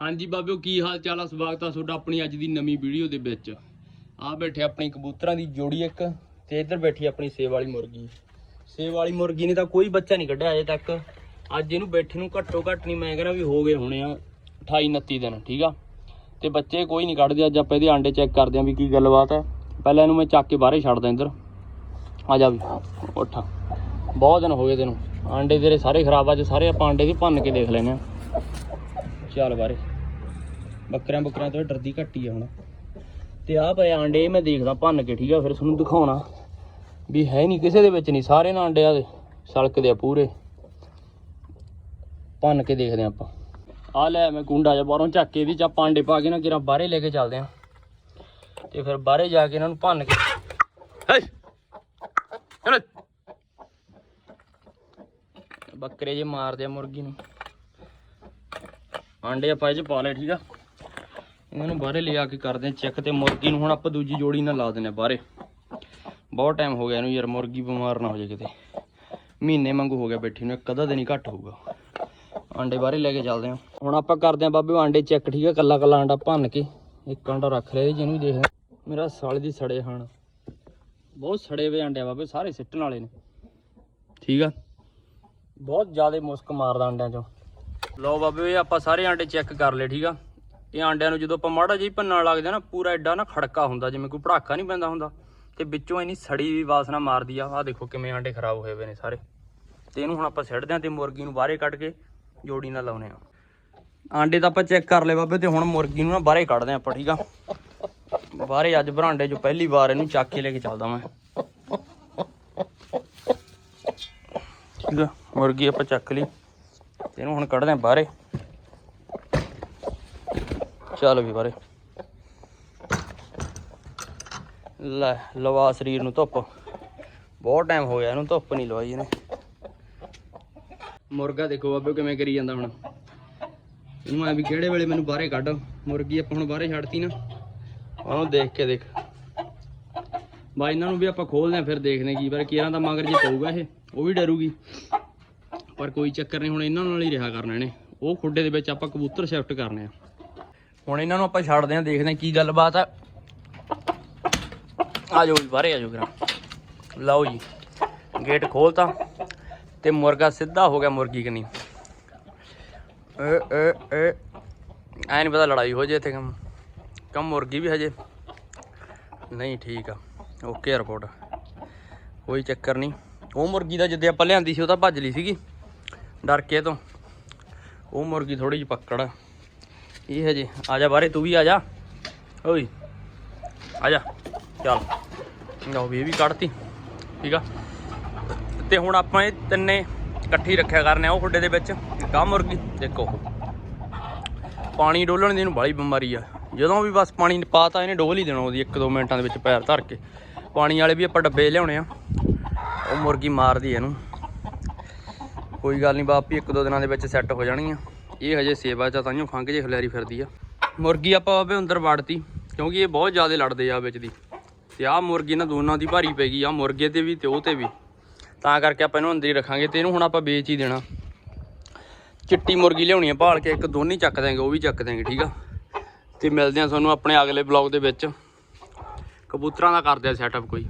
ਹਾਂਜੀ ਬਾਬਿਓ, ਕੀ ਹਾਲ ਚਾਲ ਆ? ਸਵਾਗਤ ਆ ਤੁਹਾਡਾ ਆਪਣੀ ਅੱਜ ਦੀ ਨਵੀਂ ਵੀਡੀਓ ਦੇ ਵਿੱਚ। ਆ ਬੈਠੇ ਆਪਣੀ ਕਬੂਤਰਾਂ ਦੀ ਜੋੜੀ ਇੱਕ ਤੇ ਇੱਧਰ ਬੈਠੀ ਆਪਣੀ ਸੇਵ ਵਾਲੀ ਮੁਰਗੀ। ਸੇਵ ਵਾਲੀ ਮੁਰਗੀ ਨੇ ਤਾਂ ਕੋਈ ਬੱਚਾ ਨਹੀਂ ਕੱਢਿਆ ਅਜੇ ਤੱਕ। ਅੱਜ ਇਹਨੂੰ ਬੈਠੇ ਨੂੰ ਘੱਟੋ ਘੱਟ ਨਹੀਂ, ਮੈਂ ਕਹਿੰਦਾ ਵੀ ਹੋ ਗਏ ਹੋਣੇ ਆ 28 29 ਦਿਨ, ਠੀਕ ਆ? ਤੇ ਬੱਚੇ ਕੋਈ ਨਹੀਂ ਕੱਢਦੇ, ਅੱਜ ਆਪਾਂ ਇਹਦੇ ਆਂਡੇ ਚੈੱਕ ਕਰਦੇ ਆਂ ਵੀ ਕੀ ਗੱਲਬਾਤ ਹੈ ਪਹਿਲਾਂ ਇਹਨੂੰ ਮੈਂ ਚੱਕ ਕੇ ਬਾਹਰੇ ਛੱਡਦਾ ਇੱਧਰ। ਆ ਜਾ ਵੀ, ਉੱਠ। ਬਹੁਤ ਦਿਨ ਹੋ ਗਏ ਤੈਨੂੰ। ਆਂਡੇ ਤੇਰੇ ਸਾਰੇ ਖਰਾਬ ਆ, ਅੱਜ ਸਾਰੇ ਆਪਾਂ ਆਂਡੇ ਵੀ ਭੰਨ ਕੇ ਦੇਖ ਲੈਨੇ ਆ। ਚੱਲ ਬਾਰੇ। ਬੱਕਰਿਆਂ ਬੱਕਰਿਆਂ ਤੋਂ ਡਰਦੀ ਘੱਟੀ ਆ ਹੁਣ। ਤੇ ਆਹ ਪਏ ਆਂਡੇ ਮੈਂ ਦੇਖਦਾ ਭੰਨ ਕੇ, ਠੀਕ ਆ, ਫਿਰ ਤੁਹਾਨੂੰ ਦਿਖਾਉਣਾ। ਵੀ ਹੈ ਨਹੀਂ, ਕਿਸੇ ਦੇ ਵਿੱਚ ਨਹੀਂ, ਸਾਰੇ ਨਾ ਆਂਡੇ ਆ ਦੇ ਸਲਕਦੇ ਆ ਪੂਰੇ। ਭੰਨ ਕੇ ਦੇਖਦੇ ਆ ਆਪਾਂ। ਆ ਲੈ, ਮੈਂ ਕੁੰਡਾ ਜਿਹਾ ਬਾਹਰੋਂ ਚੱਕ ਕੇ ਇਹਦੇ ਚ ਆਪਾਂ ਪਾ ਕੇ ਨਾ ਕਿਰਾ ਬਾਹਰੇ ਲੈ ਕੇ ਚੱਲਦੇ ਆ ਤੇ ਫਿਰ ਬਾਹਰੇ ਜਾ ਕੇ ਇਹਨਾਂ ਨੂੰ ਭੰਨ ਕੇ। ਹੇ ਬੱਕਰੇ ਜੇ ਮਾਰਦੇ ਆ ਮੁਰਗੀ ਨੂੰ। ਆਂਡੇ ਆਪਾਂ ਇਹ ਚ ਪਾ ਲਏ ਠੀਕ ਆ? ਇਹਨਾਂ ਨੂੰ ਬਾਹਰੇ ਲਿਆ ਕੇ ਕਰਦੇ ਆ ਚੈੱਕ ਤੇ ਮੁਰਗੀ ਨੂੰ ਹੁਣ ਆਪਾਂ ਦੂਜੀ ਜੋੜੀ ਨਾਲ ਲਾ ਦਿੰਦੇ ਆ ਬਾਹਰੇ। ਬਹੁਤ ਟਾਈਮ ਹੋ ਗਿਆ ਇਹਨੂੰ ਯਾਰ ਮੁਰਗੀ ਬਿਮਾਰ ਨਾ ਹੋ ਜਾਏ ਕਿਤੇ। ਮਹੀਨੇ ਵਾਂਗੂ ਹੋ ਗਿਆ ਬੈਠੀ ਨੂੰ ਇੱਕ ਅੱਧਾ ਦਿਨ ਹੀ ਘੱਟ ਹੋਊਗਾ। ਆਂਡੇ ਬਾਹਰੇ ਲੈ ਕੇ ਚੱਲਦੇ ਆ ਹੁਣ ਆਪਾਂ ਕਰਦੇ ਆ ਬਾਬੇ ਆਂਡੇ ਚੈੱਕ ਠੀਕ ਆ? ਕੱਲਾ ਕੱਲਾ ਆਂਡਾ ਭੰਨ ਕੇ ਇੱਕ ਆਂਡਾ ਰੱਖ ਲਿਆ ਜੀ, ਜਿਹਨੂੰ ਦੇਖਦਾ ਮੇਰਾ ਸਾਲ ਦੀ ਸੜੇ ਹਨ ਬਹੁਤ ਸੜੇ ਵੇ ਆਂਡੇ ਬਾਬੇ ਸਾਰੇ ਸਿੱਟਣ ਵਾਲੇ ਨੇ। ਠੀਕ ਆ? ਬਹੁਤ ਜ਼ਿਆਦਾ ਮੁਸਕ ਮਾਰਦਾ ਆਂਡਿਆਂ ਚੋਂ। ਲਓ ਬਾਬੇ ਇਹ ਆਪਾਂ ਸਾਰੇ ਆਂਡੇ ਚੈੱਕ ਕਰ ਲਏ, ਠੀਕ ਆ? ਇਹ ਆਂਡਿਆਂ ਨੂੰ ਜਦੋਂ ਆਪਾਂ ਮਾੜਾ ਜਿਹਾ ਹੀ ਭੰਨਣ ਲੱਗਦੇ ਆ ਨਾ, ਪੂਰਾ ਐਡਾ ਨਾ ਖੜਕਾ ਹੁੰਦਾ, ਜਿਵੇਂ ਕੋਈ ਪੜਾਕਾ ਨਹੀਂ ਪੈਂਦਾ ਹੁੰਦਾ। ਤੇ ਵਿੱਚੋਂ ਇੰਨੀ ਸੜੀ ਵੀ ਵਾਸਨਾ ਮਾਰਦੀ ਆ, ਆਹ ਦੇਖੋ ਕਿਵੇਂ ਆਂਡੇ ਖਰਾਬ ਹੋਏ ਹੋਏ ਨੇ ਸਾਰੇ। ਤੇ ਇਹਨੂੰ ਹੁਣ ਆਪਾਂ ਸਿੱਟਦੇ ਆ ਤੇ ਮੁਰਗੀ ਨੂੰ ਬਾਹਰੇ ਕੱਢ ਕੇ ਜੋੜੀ ਨਾਲ ਲਾਉਨੇ ਆ। ਆਂਡੇ ਤਾਂ ਆਪਾਂ ਚੈੱਕ ਕਰ ਲਏ ਬਾਬੇ, ਤੇ ਹੁਣ ਮੁਰਗੀ ਨੂੰ ਨਾ ਬਾਹਰੇ ਕੱਢਦੇ ਆ ਆਪਾਂ, ਠੀਕ ਆ? ਬਾਹਰੇ ਅੱਜ ਬਰਾਂਡੇ ਚ ਪਹਿਲੀ ਵਾਰ ਇਹਨੂੰ ਚੱਕ ਕੇ ਲੈ ਕੇ ਚੱਲਦਾ ਮੈਂ। ਠੀਕ ਆ? ਮੁਰਗੀ ਆਪਾਂ ਚੱਕ ਲਈ। ਤੇ ਇਹਨੂੰ ਹੁਣ ਕੱਢਦੇ ਆ ਬਾਹਰੇ। ਚੱਲ ਵੀ ਬਾਹਰੇ। ਲੈ, ਲਵਾ ਸਰੀਰ ਨੂੰ ਧੁੱਪ। ਬਹੁਤ ਟਾਈਮ ਹੋ ਗਿਆ ਇਹਨੂੰ, ਧੁੱਪ ਨਹੀਂ ਲਵਾਈ ਇਹਨੇ। ਮੁਰਗਾ ਦੇਖੋ ਬਾਬੇ ਕਿਵੇਂ ਕਰੀ ਜਾਂਦਾ ਹੁਣ। ਇਹਨੂੰ ਐ ਵੀ ਕਿਹੜੇ ਵੇਲੇ ਮੈਨੂੰ ਬਾਹਰੇ ਕੱਢ। ਮੁਰਗੀ ਆਪਾਂ ਹੁਣ ਬਾਹਰੇ ਛੱਡਤੀ ਨਾ। ਉਹਨੂੰ ਦੇਖ ਕੇ ਦੇਖ। ਬਾ ਇਹਨਾਂ ਨੂੰ ਵੀ ਆਪਾਂ ਖੋਲਦੇ ਆ, ਫਿਰ ਦੇਖਦੇ ਕੀ ਪਰ ਕੀਰਾਂ ਦਾ ਮਗਰ ਜੇ ਪਊਗਾ ਇਹ, ਉਹ ਵੀ ਡਰੂਗੀ। ਪਰ ਕੋਈ ਚੱਕਰ ਨਹੀਂ, ਹੁਣ ਇਹਨਾਂ ਨਾਲ ਹੀ ਰਿਹਾ ਕਰਨਾ ਇਹਨੇ। ਉਹ ਖੁੱਡੇ ਦੇ ਵਿੱਚ ਆਪਾਂ ਕਬੂਤਰ ਸ਼ਿਫਟ ਕਰਨੇ ਆ। ਹੁਣ ਇਹਨਾਂ ਨੂੰ ਆਪਾਂ ਛੱਡਦੇ ਆ ਦੇਖਦੇ ਆ ਕੀ ਗੱਲਬਾਤ ਆ। ਆ ਜਾਓ ਜੀ, ਬਾਹਰੇ ਆ ਜਾਓ ਕਰਾਂ ਲਓ ਜੀ, ਗੇਟ ਖੋਲਤਾ ਤੇ ਮੁਰਗਾ ਸਿੱਧਾ ਹੋ ਗਿਆ ਮੁਰਗੀ ਕਨੀ। ਏ ਏ ਏ ਐ ਨਹੀਂ ਪਤਾ ਲੜਾਈ ਹੋ ਜੇ ਇੱਥੇ ਕੰਮ। ਕੰਮ ਮੁਰਗੀ ਵੀ ਹਜੇ। ਨਹੀਂ, ਠੀਕ ਆ। ਓਕੇ ਰਿਪੋਰਟ ਕੋਈ ਚੱਕਰ ਨਹੀਂ। ਉਹ ਮੁਰਗੀ ਦਾ ਜਿੱਦੇ ਆਪਾਂ ਲਿਆਂਦੀ ਸੀ, ਉਹ ਤਾਂ ਭੱਜ ਲਈ ਸੀਗੀ। ਡਰ ਕੇ ਤੋਂ। ਉਹ ਮੁਰਗੀ ਥੋੜੀ ਜਿਹੀ ਪੱਕੜ। ਇਹ ਹਜੇ ਆ ਜਾ ਬਾਰੇ ਤੂੰ ਵੀ ਆ ਜਾ। ਓਏ, ਆ ਜਾ। ਚੱਲ। ਲਓ ਵੀ, ਇਹ ਵੀ ਕੱਢਤੀ। ਠੀਕ ਆ। ਤੇ ਹੁਣ ਆਪਾਂ ਇਹ ਤਿੰਨੇ ਇਕੱਠੀ ਰੱਖਿਆ ਕਰਨੇ ਆ ਉਹ ਖੁੱਡੇ ਦੇ ਵਿੱਚ। ਕਾ ਮੁਰਗੀ ਦੇਖੋ ਪਾਣੀ ਡੋਲਣ ਦੀ ਇਹਨੂੰ ਬੜੀ ਬਿਮਾਰੀ ਆ। ਜਦੋਂ ਵੀ ਬਸ ਪਾਣੀ ਪਾਤਾ ਇਹਨੇ ਡੋਲ ਹੀ ਦੇਣਾ ਉਹਦੀ 1-2 ਮਿੰਟਾਂ ਦੇ ਵਿੱਚ ਪੈਰ ਧਰ ਕੇ। ਪਾਣੀ ਵਾਲੇ ਵੀ ਆਪਾਂ ਡੱਬੇ ਲਿਆਉਣੇ ਆ। ਉਹ ਮੁਰਗੀ ਮਾਰਦੀ ਇਹਨੂੰ। ਕੋਈ ਗੱਲ ਨਹੀਂ ਬਾਪੀ ਇੱਕ ਦੋ ਦਿਨਾਂ ਦੇ ਵਿੱਚ ਸੈੱਟ ਹੋ ਜਾਣੀ ਆ। ਇਹ ਹਜੇ ਸੇਵਾ ਚ ਆ, ਤਾਂਹੀਓ ਖੰਘ ਜੇ ਖਿਲਾਰੀ ਫਿਰਦੀ ਆ। ਮੁਰਗੀ ਆਪਾਂ ਬਾਬੇ ਅੰਦਰ ਵਾੜਤੀ ਕਿਉਂਕਿ ਇਹ ਬਹੁਤ ਜ਼ਿਆਦਾ ਲੜਦੇ ਆ ਵਿੱਚ ਦੀ। ਤੇ ਆਹ ਮੁਰਗੀ ਨਾ ਦੋਨਾਂ ਦੀ ਭਾਰੀ ਪੈ ਗਈ ਆ ਮੁਰਗੇ ਤੇ ਵੀ ਤੇ ਉਹ ਤੇ ਵੀ। ਤਾਂ ਕਰਕੇ ਆਪਾਂ ਇਹਨੂੰ ਅੰਦਰ ਹੀ ਰੱਖਾਂਗੇ ਤੇ ਇਹਨੂੰ ਹੁਣ ਆਪਾਂ ਵੇਚ ਹੀ ਦੇਣਾ। ਚਿੱਟੀ ਮੁਰਗੀ ਲਿਆਉਣੀ ਆ ਭਾਲ ਕੇ ਇੱਕ ਦੋਨੀ ਚੱਕ ਦਾਂਗੇ ਉਹ ਵੀ ਚੱਕ ਦਾਂਗੇ ਠੀਕ ਆ? ਤੇ ਮਿਲਦੇ ਆ ਤੁਹਾਨੂੰ ਆਪਣੇ ਅਗਲੇ ਬਲੌਗ ਦੇ ਵਿੱਚ। ਕਬੂਤਰਾਂ ਦਾ ਕਰਦੇ ਆ ਸੈਟਅਪ ਕੋਈ।